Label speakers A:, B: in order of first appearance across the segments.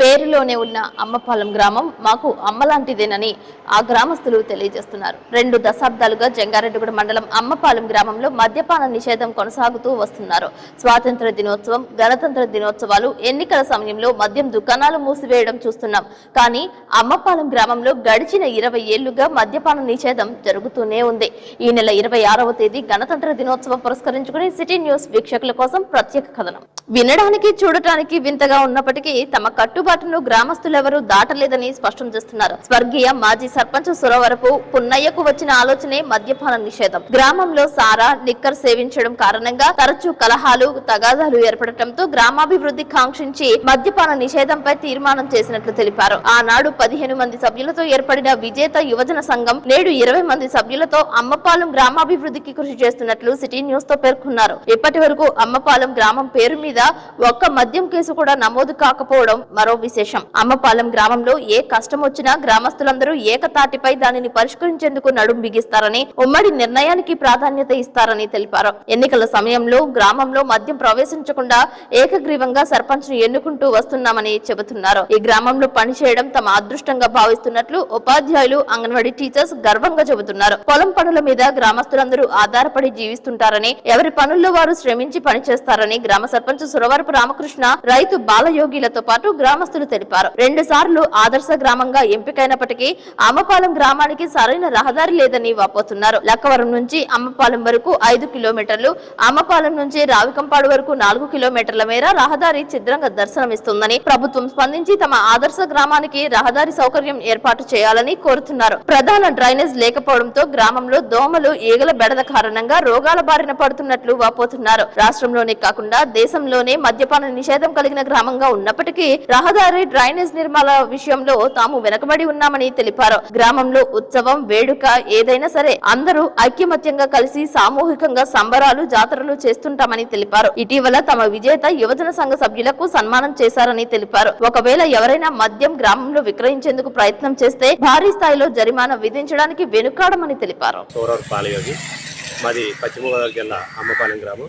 A: పేరులోనే ఉన్న అమ్మపాలెం గ్రామం మాకు అమ్మలాంటిదేనని ఆ గ్రామస్తులు తెలియజేస్తున్నారు. రెండు దశాబ్దాలుగా జంగారెడ్డిగూడ మండలం అమ్మపాలెం గ్రామంలో మద్యపాన నిషేధం కొనసాగుతూ వస్తున్నారు. స్వాతంత్ర దినోత్సవం గణతంత్ర దినోత్సవాలు ఎన్నికల సమయంలో మద్యం దుకాణాలు మూసివేయడం చూస్తున్నాం. కానీ అమ్మపాలెం గ్రామంలో గడిచిన ఇరవై ఏళ్ళుగా మద్యపాన నిషేధం జరుగుతూనే ఉంది. ఈ నెల ఇరవై ఆరవ తేదీ గణతంత్ర దినోత్సవం పురస్కరించుకుని సిటీ న్యూస్ వీక్షకుల కోసం ప్రత్యేక కథనం. వినడానికి చూడటానికి వింతగా ఉన్నప్పటికీ తమ కట్టుబడి కట్టుబాటును గ్రామస్తులెవరూ దాటలేదని స్పష్టం చేస్తున్నారు. స్వర్గీయ మాజీ సర్పంచ్ సురవరపు పున్నయ్యకు వచ్చిన ఆలోచనే మద్యపాన నిషేధం. గ్రామంలో సారా నిక్కర్ సేవించడం కారణంగా తరచూ కలహాలు తగాదాలు ఏర్పడటంతో గ్రామాభివృద్ధి కాంక్షించి మద్యపాన నిషేధంపై తీర్మానం చేసినట్లు తెలిపారు. ఆనాడు పదిహేను మంది సభ్యులతో ఏర్పడిన విజేత యువజన సంఘం నేడు ఇరవై మంది సభ్యులతో అమ్మపాలెం గ్రామాభివృద్ధికి కృషి చేస్తున్నట్లు సిటీ న్యూస్తో పేర్కొన్నారు. ఇప్పటి వరకు అమ్మపాలెం గ్రామం పేరు మీద ఒక్క మద్యం కేసు కూడా నమోదు కాకపోవడం మరో విశేషం. అమ్మపాలెం గ్రామంలో ఏ కష్టం వచ్చినా గ్రామస్తులందరూ ఏకతాటిపై దానిని పరిష్కరించేందుకు నడుం బిగిస్తారని ఉమ్మడి నిర్ణయానికి ప్రాధాన్యత ఇస్తారని తెలిపారు. ఎన్నికల సమయంలో గ్రామంలో మద్యం ప్రవేశించకుండా ఏకగ్రీవంగా సర్పంచ్ను ఎన్నుకుంటూ వస్తున్నామని చెబుతున్నారు. ఈ గ్రామంలో పనిచేయడం తమ అదృష్టంగా భావిస్తున్నట్లు ఉపాధ్యాయులు అంగన్వాడీ టీచర్స్ గర్వంగా చెబుతున్నారు. పొలం పనుల మీద గ్రామస్తులందరూ ఆధారపడి జీవిస్తుంటారని ఎవరి పనుల్లో వారు శ్రమించి పనిచేస్తారని గ్రామ సర్పంచ్ సురవరపు రామకృష్ణ రైతు బాలయోగిలతో పాటు గ్రామ గ్రామస్తులు తెలిపారు. రెండు సార్లు ఆదర్శ గ్రామంగా ఎంపికైనప్పటికీ అమ్మపాలెం గ్రామానికి సరైన రహదారి లేదని వాపోతున్నారు. లక్కవరం నుంచి అమ్మపాలెం వరకు ఐదు కిలోమీటర్లు అమ్మపాలెం నుంచి రావికంపాడు వరకు నాలుగు కిలోమీటర్ల మేర రహదారి చిద్రంగా దర్శనమిస్తుందని ప్రభుత్వం స్పందించి తమ ఆదర్శ గ్రామానికి రహదారి సౌకర్యం ఏర్పాటు చేయాలని కోరుతున్నారు. ప్రధాన డ్రైనేజ్ లేకపోవడంతో గ్రామంలో దోమలు ఈగల బెడద కారణంగా రోగాల బారిన పడుతున్నట్లు వాపోతున్నారు. రాష్ట్రంలోనే కాకుండా దేశంలోనే మద్యపాన నిషేధం కలిగిన గ్రామంగా ఉన్నప్పటికీ రహదారి డ్రైనేజ్ నిర్మాణ విషయంలో తాము వెనకబడి ఉన్నామని తెలిపారు. గ్రామంలో ఉత్సవం వేడుక ఏదైనా సరే అందరూ ఐక్యమత్యంగా కలిసి సామూహికంగా సంబరాలు జాతరలు చేస్తుంటామని తెలిపారు. ఇటీవల తమ విజేత యువజన సంఘ సభ్యులకు సన్మానం చేశారని తెలిపారు. ఒకవేళ ఎవరైనా మద్యం గ్రామంలో విక్రయించేందుకు ప్రయత్నం చేస్తే భారీ స్థాయిలో జరిమానా విధించడానికి వెనుకాడమని తెలిపారు.
B: మాది పశ్చిమ గోదావరి జిల్లా అమ్మపాలెం గ్రామం.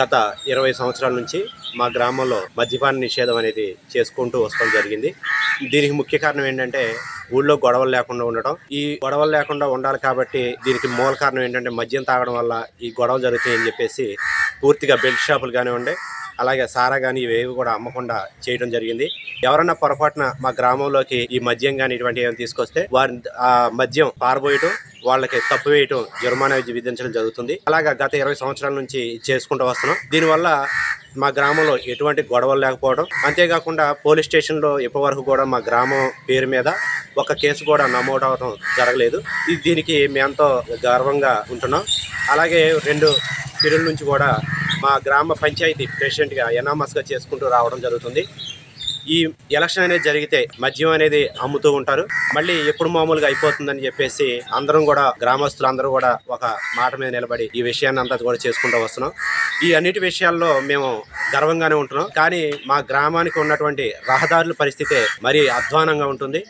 B: గత ఇరవై సంవత్సరాల నుంచి మా గ్రామంలో మద్యపాన నిషేధం అనేది చేసుకుంటూ వస్తాం జరిగింది. దీనికి ముఖ్య కారణం ఏంటంటే ఊళ్ళో గొడవలు లేకుండా ఉండటం. ఈ గొడవలు లేకుండా ఉండాలి కాబట్టి దీనికి మూల కారణం ఏంటంటే మద్యం తాగడం వల్ల ఈ గొడవలు జరుగుతాయని చెప్పేసి పూర్తిగా బెల్ట్ షాపులు కానివ్వండి అలాగే సారా కానీ ఇవేవి కూడా అమ్మకుండా చేయడం జరిగింది. ఎవరన్నా పొరపాటున మా గ్రామంలోకి ఈ మద్యం కానీ ఇటువంటి ఏమైనా తీసుకొస్తే వారి ఆ మద్యం పారబోయటం వాళ్ళకి తప్పు వేయటం జరిమానా విధించడం జరుగుతుంది. అలాగా గత ఇరవై సంవత్సరాల నుంచి చేసుకుంటూ వస్తున్నాం. దీనివల్ల మా గ్రామంలో ఎటువంటి గొడవలు లేకపోవడం అంతేకాకుండా పోలీస్ స్టేషన్లో ఇప్పటి వరకు కూడా మా గ్రామం పేరు మీద ఒక కేసు కూడా నమోదు అవడం జరగలేదు. ఇది దీనికి మేమంతో గర్వంగా ఉంటున్నాం. అలాగే రెండు పీరియడ్ నుంచి కూడా మా గ్రామ పంచాయతీ ప్రెసిడెంట్గా ఎనామస్గా చేసుకుంటూ రావడం జరుగుతుంది. ఈ ఎలక్షన్ అనేది జరిగితే మద్యం అనేది అమ్ముతూ ఉంటారు. మళ్ళీ ఎప్పుడు మామూలుగా అయిపోతుందని చెప్పేసి అందరం కూడా గ్రామస్తులు అందరూ కూడా ఒక మాట మీద నిలబడి ఈ విషయాన్ని అంతా కూడా చేసుకుంటూ వస్తున్నాం. ఈ అన్నిటి విషయాల్లో మేము గర్వంగానే ఉంటున్నాం. కానీ మా గ్రామానికి ఉన్నటువంటి రహదారుల పరిస్థితి మరీ అధ్వానంగా ఉంటుంది.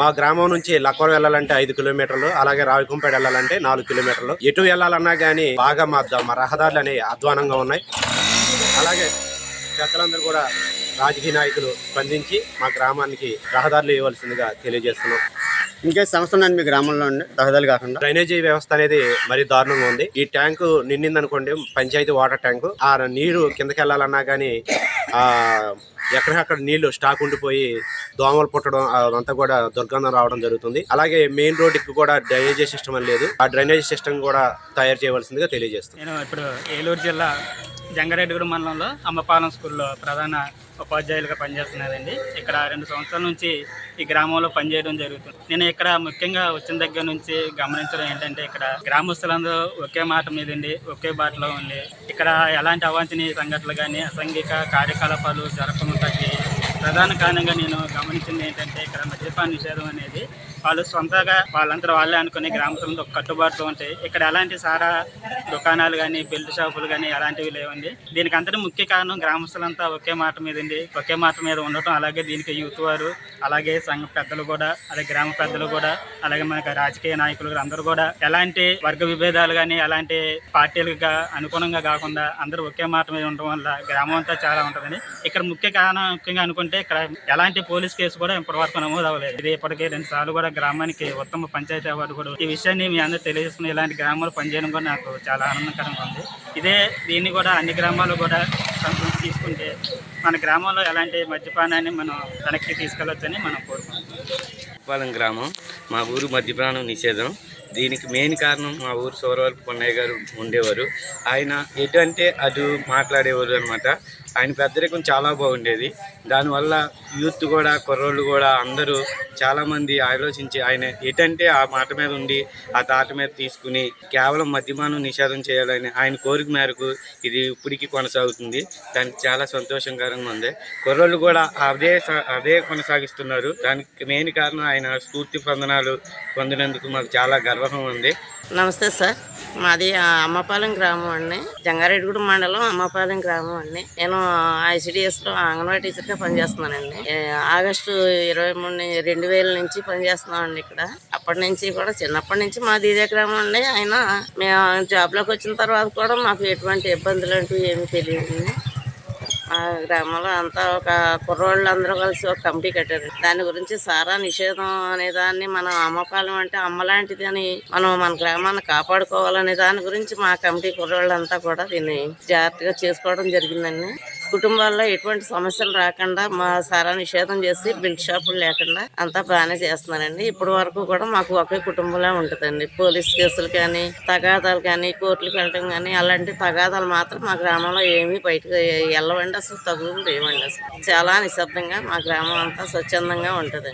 B: మా గ్రామం నుంచి లక్వరం వెళ్ళాలంటే ఐదు కిలోమీటర్లు అలాగే రావికుంపేట వెళ్ళాలంటే నాలుగు కిలోమీటర్లు. ఎటు వెళ్ళాలన్నా కానీ బాగా మా మా రహదారులు అనేవి అధ్వానంగా ఉన్నాయి. అలాగే పెద్దలందరూ కూడా రాజకీయ నాయకులు స్పందించి మా గ్రామానికి రహదారులు ఇవ్వాల్సిందిగా తెలియజేస్తున్నాం.
C: ఇంకే సమస్య ఉందండి మీ గ్రామంలో రహదారులు కాకుండా?
B: డ్రైనేజీ వ్యవస్థ అనేది మరీ దారుణంగా ఉంది. ఈ ట్యాంకు నిండింది అనుకోండి పంచాయతీ వాటర్ ట్యాంకు. ఆ నీరు కిందకి వెళ్ళాలన్నా కానీ ఆ ఎక్కడికక్కడ నీళ్ళు స్టాక్ ఉండిపోయి దోమలు పుట్టడం అదంతా కూడా దుర్గంధం రావడం జరుగుతుంది. అలాగే మెయిన్ రోడ్డుకి కూడా డ్రైనేజీ సిస్టమ్ అని లేదు. ఆ డ్రైనేజీ సిస్టమ్ కూడా తయారు చేయవలసిందిగా తెలియజేస్తుంది
D: నేను ఇప్పుడు ఏలూరు జిల్లా జంగారెడ్డిగూడ మండలంలో అమ్మపాలెం స్కూల్లో ప్రధాన ఉపాధ్యాయులుగా పనిచేస్తున్నారండి ఇక్కడ రెండు సంవత్సరాల నుంచి ఈ గ్రామంలో పనిచేయడం జరుగుతుంది. నేను ఇక్కడ ముఖ్యంగా వచ్చిన దగ్గర నుంచి గమనించడం ఏంటంటే ఇక్కడ గ్రామస్తులందరూ ఒకే మాట మీదండి ఒకే బాటలో ఉంది ఇక్కడ ఎలాంటి అవాంఛనీయ సంఘటనలు కానీ అసంఘిక కార్యకలాపాలు జరగకుండా ప్రధాన కారణంగా నేను గమనించింది ఏంటంటే ఇక్కడ మద్యపాన నిషేధం అనేది వాళ్ళు సొంతగా వాళ్ళంతా వాళ్ళే అనుకుని గ్రామస్తులతో ఒక కట్టుబాటులో ఉంటాయి. ఇక్కడ ఎలాంటి సారా దుకాణాలు కానీ బెల్ట్ షాపులు కానీ అలాంటివి లేవండి. దీనికి అంతటి ముఖ్య కారణం గ్రామస్తులంతా ఒకే మాట మీద ఒకే మాట మీద ఉండటం అలాగే దీనికి యూత్ వారు అలాగే సంఘ పెద్దలు కూడా అలాగే గ్రామ పెద్దలు కూడా అలాగే మనకి రాజకీయ నాయకులు అందరూ కూడా ఎలాంటి వర్గ విభేదాలు కానీ ఎలాంటి పార్టీలుగా అనుగుణంగా కాకుండా అందరూ ఒకే మాట మీద ఉండడం వల్ల గ్రామం అంతా చాలా ఉంటుందని. ఇక్కడ ముఖ్య కారణం ముఖ్యంగా అనుకుంటే ఇక్కడ ఎలాంటి పోలీస్ కేసు కూడా ఇప్పటివరకు నమోదు అవ్వలేదు. ఇది ఇప్పటికే రెండు సార్లు కూడా గ్రామానికి ఉత్తమ పంచాయతీ అవార్డు కూడా. ఈ విషయాన్ని మీ అందరూ తెలియజేసుకుని ఇలాంటి గ్రామాలు పనిచేయడం కూడా నాకు చాలా ఆనందకరంగా ఉంది. ఇదే దీన్ని కూడా అన్ని గ్రామాలు కూడా తీసుకుంటే మన గ్రామంలో ఎలాంటి మద్యపానాన్ని మనం వెనక్కి తీసుకెళ్ళొచ్చని మనం కోరుకుంటున్నాం.
E: పాలెం గ్రామం. మా ఊరు మద్యపానం నిషేధం. దీనికి మెయిన్ కారణం మా ఊరు సౌరవరపు పొన్నయ్య గారు ఉండేవారు. ఆయన ఎటు అంటే అటు మాట్లాడేవారు అనమాట ఆయన పెద్దరికం చాలా బాగుండేది. దానివల్ల యూత్ కూడా కుర్రోళ్ళు కూడా అందరూ చాలామంది ఆలోచించి ఆయన ఎటంటే ఆ మాట మీద ఉండి ఆ తాట మీద తీసుకుని కేవలం మద్యపానం నిషేధం చేయాలని ఆయన కోరిక మేరకు ఇది ఇప్పటికీ కొనసాగుతుంది. దానికి చాలా సంతోషకరంగా ఉంది. కుర్రోళ్ళు కూడా అదే అదే కొనసాగిస్తున్నారు. దానికి మెయిన్ కారణం ఆయన స్ఫూర్తి పొందనాలు పొందినందుకు మాకు చాలా గర్వం ఉంది.
F: నమస్తే సార్. మాది అమ్మపాలెం గ్రామం అండి. జంగారెడ్డిగూడెం మండలం అమ్మపాలెం గ్రామం అండి. నేను ఐసిడిఎస్లో అంగన్వాడీ టీచర్గా పనిచేస్తున్నానండి. ఆగస్టు ఇరవై మూడు రెండు వేల నుంచి పనిచేస్తున్నామండి ఇక్కడ. అప్పటి నుంచి కూడా చిన్నప్పటి నుంచి మాది ఇదే గ్రామం అండి. అయినా మేము జాబ్లోకి వచ్చిన తర్వాత కూడా మాకు ఎటువంటి ఇబ్బందులు అంటూ ఏమీ తెలియదు. ఆ గ్రామంలో అంతా ఒక కుర్రోళ్ళు అందరూ కలిసి ఒక కమిటీ కట్టారు. దాని గురించి సారా నిషేధం అనే దాన్ని మనం అమ్మపాలెం అంటే అమ్మలాంటిది అని మనం మన గ్రామాన్ని కాపాడుకోవాలనే దాని గురించి మా కమిటీ కుర్రోళ్ళంతా కూడా దీన్ని జాగ్రత్తగా చేసుకోవడం జరిగిందండి. కుటుంబాల్లో ఎటువంటి సమస్యలు రాకుండా మా సారా నిషేధం చేసి బిల్డ్ షాపులు లేకుండా అంతా బాగానే చేస్తున్నారండి. ఇప్పటి వరకు కూడా మాకు ఒకే కుటుంబంలో ఉంటుందండి. పోలీస్ కేసులు కానీ తగాదాలు కానీ కోర్టులకు వెళ్ళటం కానీ అలాంటి తగాదాలు మాత్రం మా గ్రామంలో ఏమీ బయటకు వెళ్ళవండి. అసలు తగులు లేవండి అసలు. చాలా నిశ్శబ్దంగా మా గ్రామం అంతా స్వచ్ఛందంగా ఉంటుంది